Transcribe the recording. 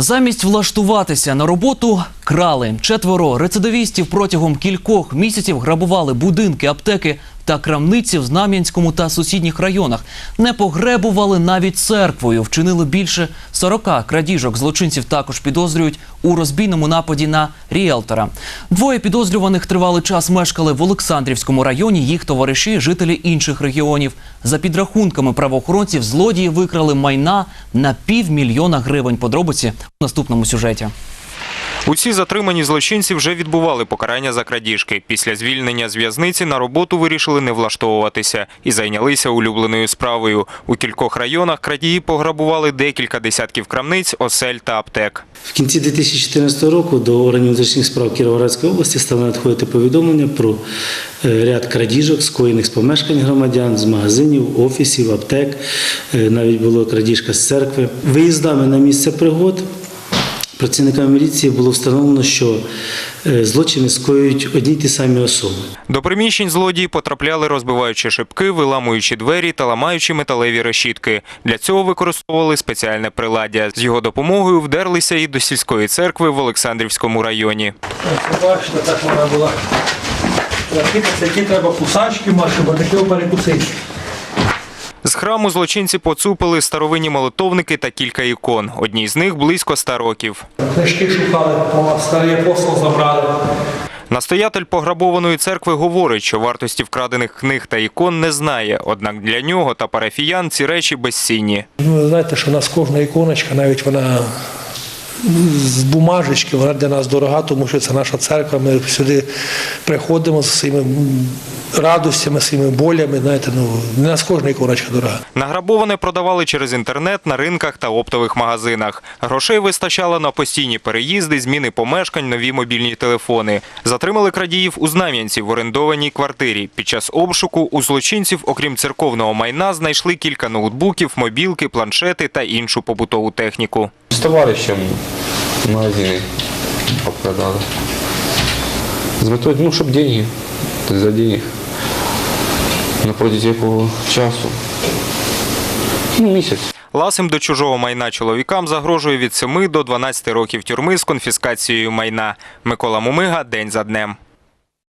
Замість влаштуватися на роботу крали. Четверо рецидивістів протягом кількох місяців грабували будинки, аптеки та крамниці в Знам'янському та сусідніх районах. Не погребували навіть церквою. Вчинили більше 40 крадіжок. Злочинців також підозрюють у розбійному нападі на ріелтора. Двоє підозрюваних тривалий час мешкали в Олександрівському районі. Їх товариші, жителі інших регіонів. За підрахунками правоохоронців, злодії викрали майна на півмільйона гривень. Подробиці у наступному сюжеті. Усі затримані злочинці вже відбували покарання за крадіжки. Після звільнення з в'язниці на роботу вирішили не влаштовуватися і зайнялися улюбленою справою. У кількох районах крадії пограбували декілька десятків крамниць, осель та аптек. В кінці 2014 року до органів внутрішніх справ Кіровоградської області стали надходити повідомлення про е, ряд крадіжок, скоєних з помешкань громадян, з магазинів, офісів, аптек. Е, Навіть була крадіжка з церкви. Виїздами на місце пригод працівниками міліції було встановлено, що е, злочини скоюють одні й ті самі особи. До приміщень злодії потрапляли, розбиваючи шибки, виламуючи двері та ламаючи металеві решітки. Для цього використовували спеціальне приладдя. З його допомогою вдерлися і до сільської церкви в Олександрівському районі. Бачите, так вона була. Які треба кусачки мати, бо таке перекусити. З храму злочинці поцупили старовинні молитовники та кілька ікон. Одній з них близько ста років. Книжки шукали, старий апостол забрали. Настоятель пограбованої церкви говорить, що вартості вкрадених книг та ікон не знає. Однак для нього та парафіян ці речі безцінні. Ну, ви знаєте, що у нас кожна іконочка, навіть вона з бумажечки, вона для нас дорога, тому що це наша церква. Ми сюди приходимо з своїми радостями, своїми болями. Знаєте, ну, для нас кожна іконочка дорога. Награбоване продавали через інтернет на ринках та оптових магазинах. Грошей вистачало на постійні переїзди, зміни помешкань, нові мобільні телефони. Затримали крадіїв у Знам'янці в орендованій квартирі. Під час обшуку у злочинців, окрім церковного майна, знайшли кілька ноутбуків, мобілки, планшети та іншу побутову техніку. З товаришем магазини обкрадали. З метою, ну, щоб деньги, за денег. На протязі якого часу? Ну, місяць. Ласим до чужого майна чоловікам загрожує від 7 до 12 років тюрми з конфіскацією майна. Микола Мумига день за днем.